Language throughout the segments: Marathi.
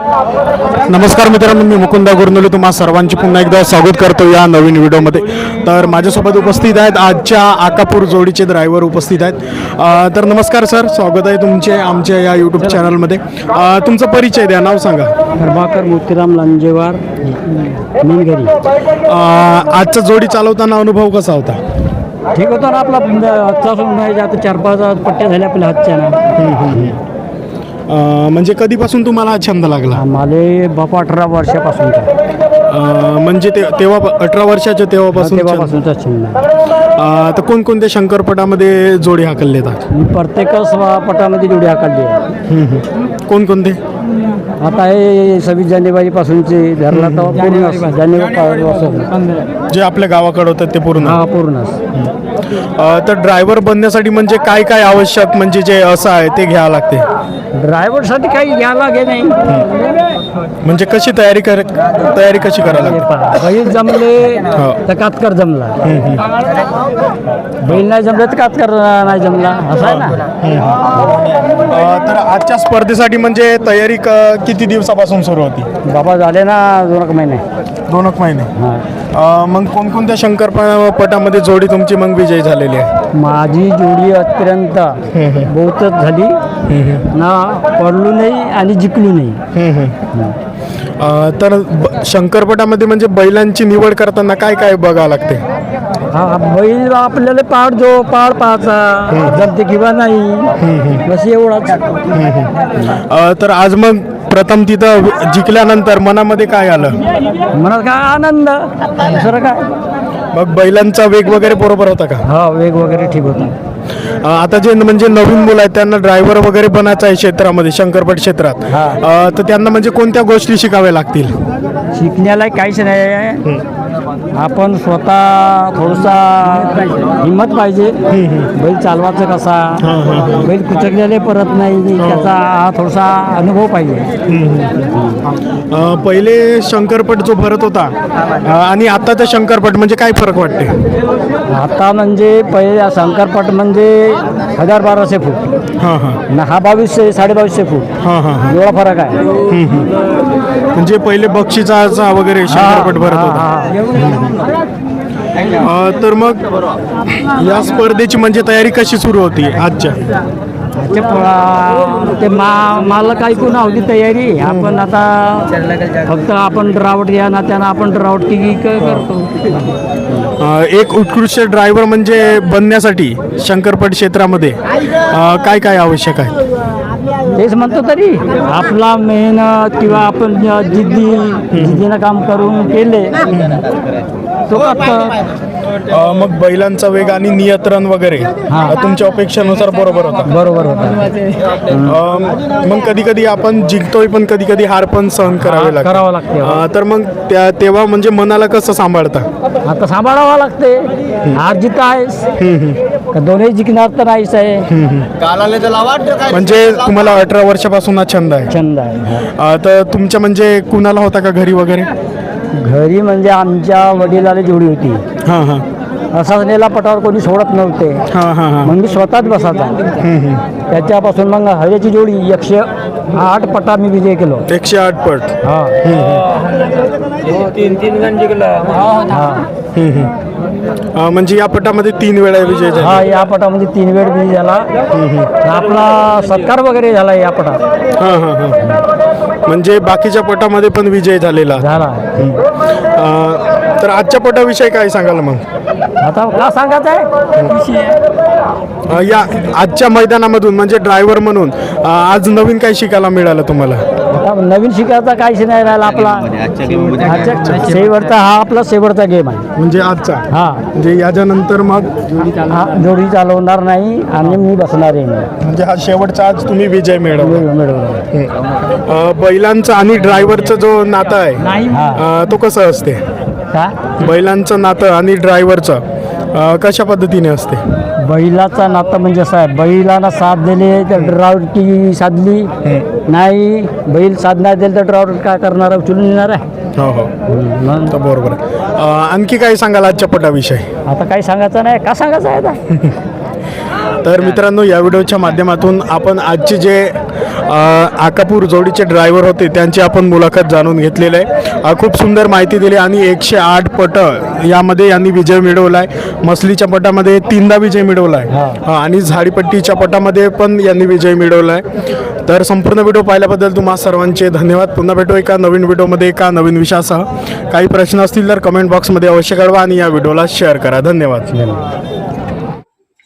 नमस्कार मित्रांनो मी मुकुंदा गुरनुले तुम्हा सर्वांची पुन्हा एकदा स्वागत करतो या नवीन व्हिडिओमध्ये. तर माझ्यासोबत उपस्थित आहेत आजच्या आकापूर जोडीचे ड्रायव्हर उपस्थित आहेत. तर नमस्कार सर स्वागत आहे तुमचे आमच्या या यूट्यूब चॅनलमध्ये तुमचा परिचय द्या नाव सांगा. प्रभाकर मोतीराम लांजेवार आजचा जोडी चालवताना अनुभव कसा होता? ठीक होता ना आपला चार पाच पट्ट्या झाल्या आपल्या हातच्या ना. म्हणजे कधीपासून तुम्हाला हा छंद लागला? माले बापा अठरा वर्षापासून अ, म्हणजे ते तेव्हा अठरा वर्षाच्या तेव्हापासून छंद. तेव्हापासूनचा छंद अ, तर कोणकोणत्या शंकरपटामध्ये जोडी हाकल देतात मी प्रत्येकच पटामध्ये जोडी हाकालली आहे. कोणकोणते? आता हे सव्वीस जानेवारीपासूनचे धरला तर पूर्ण जानेवारी जे आपल्या गावाकडे होतात ते पूर्ण. हा पूर्णच. तर ड्रायव्हर बनण्यासाठी म्हणजे काय काय आवश्यक म्हणजे जे असं आहे ते घ्यावं लागते? ड्रायव्हरसाठी काही घ्यायला लागे नाही. म्हणजे कशी तयारी कर तयारी कशी करायला लागते? बैल जमले हो. तर कातकर जमला. बैल नाही जमले तर कातकर नाही जमला. असं आहे ना? अ, तर आजच्या स्पर्धेसाठी म्हणजे तयारी क- किती दिवसापासून सुरू होती? बाबा झाले ना दोन एक महिने. दोन एक महिने. हा. मग कोणकोणत्या शंकर पटामध्ये जोडी तुमची मग विजयी झालेली आहे? माझी जोडी आजपर्यंत बहुतच झाली. ना पडलो नाही आणि जिंकलो नाही तर शंकरपटामध्ये म्हणजे बैलांची निवड करताना काय काय बघावं लागते? हा बैल आपल्याला पाड जो पाड पाहायचा. जमते किंवा नाही बस एवढाच. अ, तर आज मग प्रथम तिथं जिंकल्यानंतर मनामध्ये काय आलं? म्हणत काय आनंद? दुसरं काय? मग बैलांचा वेग वगैरे बरोबर होता का? हा वेग वगैरे ठीक होता. अ, आता जे म्हणजे नवीन मुलं आहेत त्यांना ड्रायव्हर वगैरे बनायचं आहे क्षेत्रामध्ये शंकरपट क्षेत्रात. हा. अ, तर त्यांना म्हणजे कोणत्या गोष्टी शिकाव्या लागतील? शिकण्याला काहीच नाही. आपण स्वतः थोडसा हिंमत पाहिजे. बैल चालवायचं कसा? बैल कुचकलेले परत नाही. त्याचा हा थोडासा अनुभव पाहिजे. पहिले शंकरपट जो भरत होता आणि आताचा शंकरपट म्हणजे काय फरक वाटते? आता म्हणजे पहिले शंकरपट म्हणजे हजार बाराशे फूट. हां हां. न हा बावीसशे साडेबावीसशे फूट. हां हां हां. एवढा फरक आहे. म्हणजे पहिले बक्षिसाचा वगैरे शंकरपट भरत होता. हा, तर मग या स्पर्धेची म्हणजे तयारी कशी सुरू होती आजच्या? ते प- ते मा मालक ऐकून होती तयारी. आपण आता फक्त आपण ड्रावट या नात्यानं आपण ड्रावट की करतो. अ, एक उत्कृष्ट ड्रायव्हर म्हणजे बनण्यासाठी शंकरपट क्षेत्रामध्ये अ, काय काय आवश्यक आहे? तेच म्हणतो तरी. आपला मेहनत किंवा आपण जिद्दी जिद्दीनं काम करून केले. तो अ, मग बैलांचा वेग आणि नियंत्रण वगैरे हा. तुमच्या अपेक्षेनुसार बरोबर होता. बरोबर होता. मग कधी कधी आपण जिंकतोय पण कधी कधी हार पण सहन करावे लागते. करावं लागते अ, तर मग त्या तेव्हा म्हणजे मनाला कसं सांभाळता? आता सांभाळावं लागते. हार जित आहेस का दोन्ही जिंकणार तर नाहीच आहे. म्हणजे तुम्हाला अठरा वर्षापासून हा छंद आहे. छंद आहे. तर तुमच्या म्हणजे कुणाला होता का घरी वगैरे? घरी म्हणजे आमच्या वडिलाला जोडी होती. हां हां. पटावर कोणी सोडत नव्हते. हां हां हां. मग मी स्वतःच बसायचा. त्याच्यापासून मग हवेची जोडी एकशे आठ पटा मी विजय केलो. एकशे आठ पट. हा. तीन तीन गण हा. अ, म्हणजे या पटामध्ये तीन वेळा विजय झाले. हा या पटामध्ये तीन वेळ विजय झाला. आपला सत्कार वगैरे झाला या पटात. हां हां हां. म्हणजे बाकीच्या पटामध्ये पण विजय झालेला. झाला. तर आजच्या पटाविषयी काय सांगाल मग? आता का सांगायचं आहे? अ, या आजच्या मैदानामधून म्हणजे ड्रायव्हर म्हणून अ, आज नवीन काय शिकायला मिळालं तुम्हाला? आता नवीन शिकायचा काहीच नाही राहिला आपला. आजच्या शेवटचा हा आपला शेवटचा गेम आहे. म्हणजे आजचा? हा. म्हणजे याच्यानंतर मग? हा जोडी चालवणार नाही आणि मी बसणार आहे. म्हणजे हा शेवटचा आज तुम्ही विजय मिळवला. मिळव- मिळवलं. अ, बैलांचा आणि ड्रायव्हरचा जो नातं आहे हा. अ, तो कसं असते? का? बैलांचं नातं आणि ड्रायव्हरचं कशा पद्धतीने असते? बैलाचा नातं म्हणजे असं आहे बैलाला साथ दिले तर ड्रावटी साधली. नाही बैल साथ नाही दिली तर ड्रावट काय करणार? उचलून येणार आहे. हो हो. तर बरोबर आहे. अ, आणखी काय सांगाल आजच्या पटाविषयी? आता काही सांगायचं नाही का सांगायचं आहे आता? तर मित्रांनो या व्हिडिओच्या माध्यमातून आपण आजचे जे आकापूर जोडीचे ड्रायव्हर होते त्यांची आपण मुलाखत जाणून घेतलेली आहे. खूप सुंदर माहिती दिली आणि एकशे आठ पट यामध्ये यांनी विजय मिळवला आहे मसलीच्या पटामध्ये तीनदा विजय मिळवला आहे आणि झाडीपट्टीच्या पटामध्ये पण यांनी विजय मिळवला आहे तर संपूर्ण व्हिडिओ पाहिल्याबद्दल तुम्हा सर्वांचे धन्यवाद. पुन्हा भेटू एका नवीन व्हिडिओमध्ये एका नवीन विषयासह. काही प्रश्न असतील तर कमेंट बॉक्समध्ये अवश्य कळवा आणि या व्हिडिओला शेअर करा. धन्यवाद.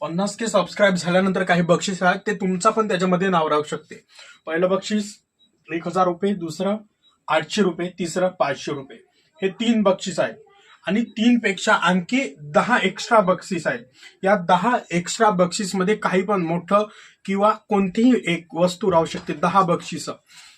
पन्नास के सबस्क्राईब झाल्यानंतर काही बक्षीस आहेत ते तुमचा पण त्याच्यामध्ये नाव राहू शकते. पहिलं बक्षीस एक हजार रुपये दुसरं आठशे रुपये तिसरं पाचशे रुपये. हे तीन बक्षीस आहेत. आणि तीन पेक्षा आणखी दहा एक्स्ट्रा बक्षीस आहेत. या दहा एक्स्ट्रा बक्षीसमध्ये काही पण मोठं किंवा कोणतीही एक वस्तू राहू शकते दहा बक्षीस.